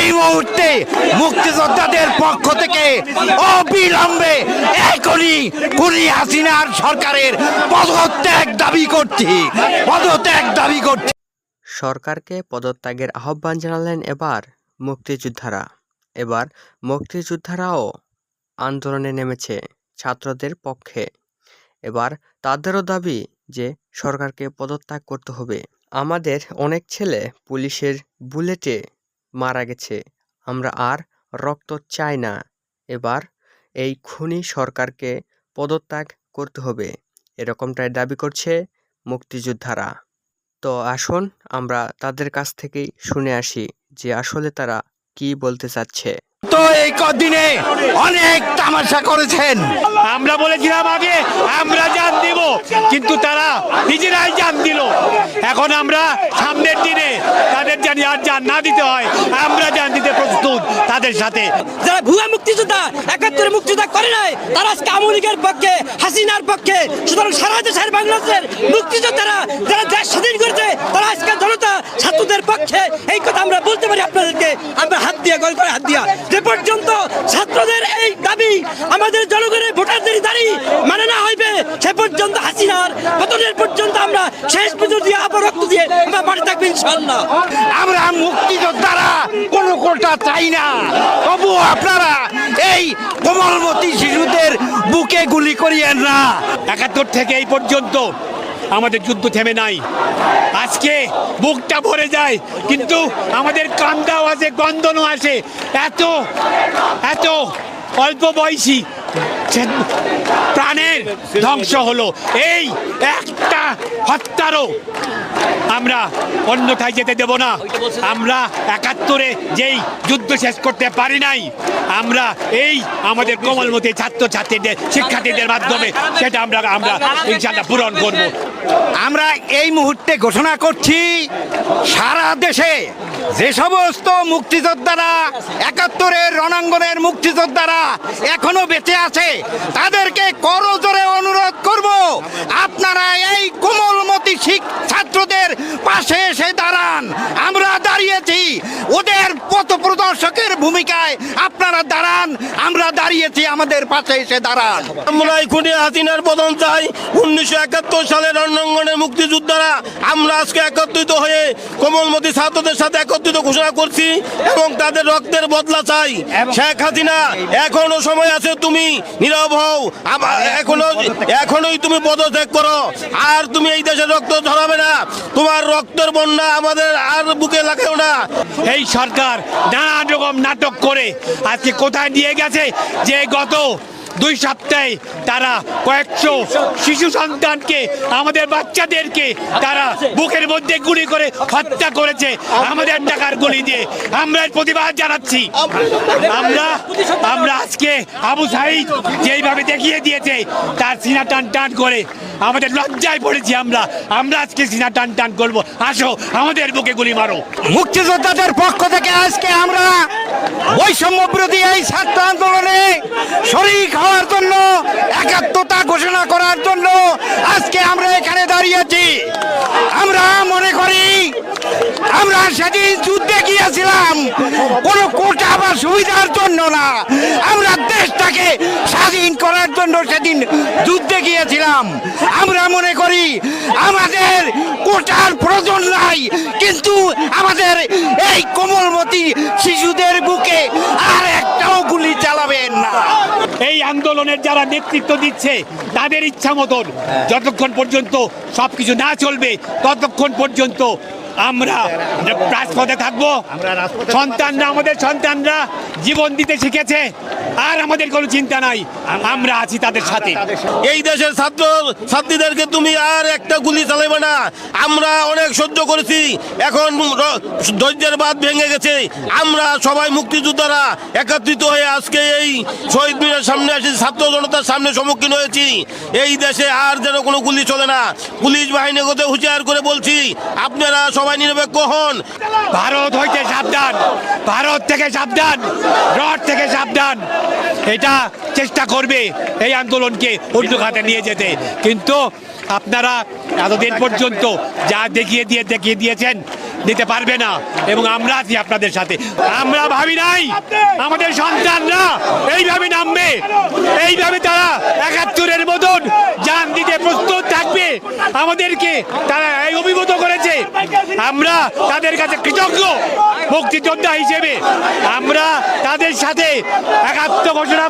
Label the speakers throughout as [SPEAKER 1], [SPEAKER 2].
[SPEAKER 1] এই মুহূর্তে মুক্তিযোদ্ধাদের পক্ষ থেকে অবিলম্বে এখনই কুড়ি হাসিনার সরকারের পদত্যাগ দাবি করছি, পদত্যাগ দাবি করছি।
[SPEAKER 2] সরকারকে পদত্যাগের আহ্বান জানালেন এবার মুক্তিযোদ্ধারা। এবার মুক্তিযোদ্ধারাও আন্দোলনে নেমেছে ছাত্রদের পক্ষে। এবার তাদেরও দাবি যে সরকারকে পদত্যাগ করতে হবে। আমাদের অনেক ছেলে পুলিশের বুলেটে মারা গেছে। আমরা আর রক্ত চাই না। এবার এই খুনি সরকারকে পদত্যাগ করতে হবে। এরকমটাই দাবি করছে মুক্তিযোদ্ধারা। তো আসুন আমরা তাদের কাছ থেকেই শুনে আসি যে আসলে তারা কি বলতে চাচ্ছে।
[SPEAKER 1] তো এই কদিনে অনেক তামাশা করেছেন।
[SPEAKER 3] আমরা বলেছিলাম আগে কিন্তু তারা নিজেরাই জান দিল। এখন আমরা সামনের দিনে তাদের জানি আর জান না দিতে হয়, আমরা জান দিতে প্রস্তুত তাদের সাথে।
[SPEAKER 4] যারা ভুয়া মুক্তিযোদ্ধা, একাত্তরে মুক্তিযোদ্ধা করে নাই, তারা আজকে আওয়ামী লীগের পক্ষে, হাসিনার পক্ষে, সুতরাং সারা দেশের বাংলাদেশের মুক্তিযোদ্ধারা যারা দেশ স্বাধীন করেছে, তারা আজকে জনতা, ছাত্রদের পক্ষে, এই কথা আমরা বলতে পারি আপনাদেরকে। আমরা হাত দিয়ে, গল করে হাত দিয়া। যে পর্যন্ত ছাত্রদের এই দাবি আমাদের জনগণের ভোটারদের দাবি মানে না হইবে সে পর্যন্ত হাসিনার পতনের পর্যন্ত আমরা শেষ পর্যন্ত দিয়ে আবার রক্ত দিয়ে আমরা মাঠে থাকব ইনশাল্লাহ
[SPEAKER 1] আমরা মুক্তিযোদ্ধারা কোনো কোটা চাই না। তবু আপনারা এই কোমলমতি শিশুদের বুকে গুলি করিয়েন না।
[SPEAKER 3] একাত্তর থেকে এই পর্যন্ত আমাদের যুদ্ধ থেমে নাই। আজকে বুকটা ভরে যায় কিন্তু আমাদের কান্দাও আছে গন্ধনও আছে এত এত অল্প বয়সী প্রাণের ধ্বংস হলো। এই একটা হত্যারও আমরা অন্যথায় যেতে দেব না। আমরা একাত্তরে যেই যুদ্ধ শেষ করতে পারি নাই, আমরা এই আমাদের কোমলমতি ছাত্র ছাত্রীদের শিক্ষার্থীদের মাধ্যমে, সেটা আমরা আমরা ইনশাল্লাহ পূরণ করব।
[SPEAKER 1] আমরা এই মুহূর্তে ঘোষণা করছি, সারা দেশে যে সমস্ত মুক্তিযোদ্ধারা, একাত্তরের রণাঙ্গনের মুক্তিযোদ্ধারা এখনও বেঁচে আছে, তাদেরকে করজোরে অনুরোধ করব, আপনারা এই কোমলমতি শিখ ছাত্রদের পাশে এসে দাঁড়ান। আমরা দাঁড়িয়েছি, ওদের পথ প্রদর্শকের ভূমিকায় আপনারা দাঁড়ান আমরা দাঁড়িয়েছি আমাদের পাশে এসে দাঁড়ান।
[SPEAKER 5] আমরা এই খুনি হাসিনার পতন চাই। উনিশশো একাত্তর সালের রণাঙ্গনের মুক্তিযোদ্ধারা আমরা আজকে একত্রিত হয়ে কোমলমতি ছাত্রদের সাথে একত্রিত ঘোষণা করছি এবং তাদের রক্তের বদলা চাই। শেখ হাসিনা এখনও সময় আছে তুমি নীরব হও। এখনও এখনোই তুমি পদত্যাগ করো। আর তুমি এই দেশের রক্ত ধরাবে না। তোমার রক্তের বন্যা আমাদের আর বুকে লাগাও না।
[SPEAKER 3] এই সরকার নানান রকম নাটক করে আজকে কোথায় নিয়ে গেছে, যে গত দুই সপ্তাহে তারা কয়েকশো শিশু সন্তানকে, আমাদের বাচ্চাদেরকে তারা বুকের মধ্যে গুলি করে হত্যা করেছে। আমাদের টাকার গুলি দিয়ে আমরা প্রতিবাদ জানাচ্ছি। আমরা আমরা আজকে আবু সাইদ যেইভাবে দেখিয়ে দিয়েছে, তার সিনা টান টান করে আমাদের লজ্জায় পড়েছি আমরা। আমরা আজকে সিনা টান টান করব। আসো, আমাদের বুকে গুলি মারো।
[SPEAKER 1] মুক্তিযোদ্ধাদের পক্ষ থেকে আজকে আমরা বৈষম্য বিরোধী এই ছাত্র আন্দোলনে শরিক হওয়ার জন্য, একাত্মতা ঘোষণা করার জন্য আজকে আমরা এখানে দাঁড়িয়েছি আমরা মনে করি, আমরা সেদিন যুদ্ধে গিয়েছিলাম, কোনো কোটা বা সুবিধার জন্য না। আমরা দেশটাকে স্বাধীন করার জন্য সেদিন যুদ্ধে গিয়েছিলাম। আমরা মনে করি, আমাদের কোটার প্রয়োজন নাই, কিন্তু আমাদের এই কোমলমতি শিশুদের বুকে আর একটাও গুলি চালাবেন না।
[SPEAKER 3] এই আন্দোলনের যারা নেতৃত্ব দিচ্ছে তাদের ইচ্ছা মতন যতক্ষণ পর্যন্ত সব কিছু না চলবে ততক্ষণ পর্যন্ত আমরা রাজপথে থাকব। সন্তানরা আমাদের সন্তানরা জীবন দিতে শিখেছে। আর আমাদের কোনো চিন্তা নাই। আমরা আছি তাদের সাথে।
[SPEAKER 5] এই দেশের ছাত্র ছাত্রীদেরকে তুমি আর একটা গুলি চালাবে না। আমরা অনেক সহ্য করেছি। এখন র- ধৈর্যের বাদ ভেঙে গেছে। আমরা সবাই মুক্তিযোদ্ধারা একত্রিত হয়ে আজকে এই শহীদ মিনার সামনে আসি ছাত্র জনতার সামনে সম্মুখীন হয়েছি। এই দেশে আর যেন কোনো গুলি চলে না। পুলিশ বাহিনীগত হুঁশিয়ার করে বলছি আপনারা সবাই নিরপেক্ষ হন।
[SPEAKER 3] ভারত হইতে সাবধান। ভারত থেকে সাবধান। রড থেকে সাবধান। এটা চেষ্টা করবে এই আন্দোলনকে অন্য খাতে নিয়ে যেতে। কিন্তু আপনারা এতদিন পর্যন্ত যা দেখিয়ে দিয়ে দেখিয়ে দিয়েছেন দিতে পারবে না এবং আমরা আছি আপনাদের সাথে। আমরা ভাবি নাই, আমাদের সন্তানরা এইভাবে নামবে এইভাবে তারা একাত্তরের মতন যান দিতে প্রস্তুত থাকবে। আমাদেরকে তারা এই অভিভূত করেছে। আমরা তাদের কাছে কৃতজ্ঞ মুক্তিযোদ্ধা হিসেবে। আমরা তাদের সাথে একাত্ম ঘোষণা।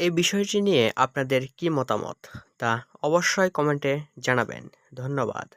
[SPEAKER 2] এই বিষয়টি নিয়ে আপনাদের কি মতামত তা অবশ্যই কমেন্টে জানাবেন ধন্যবাদ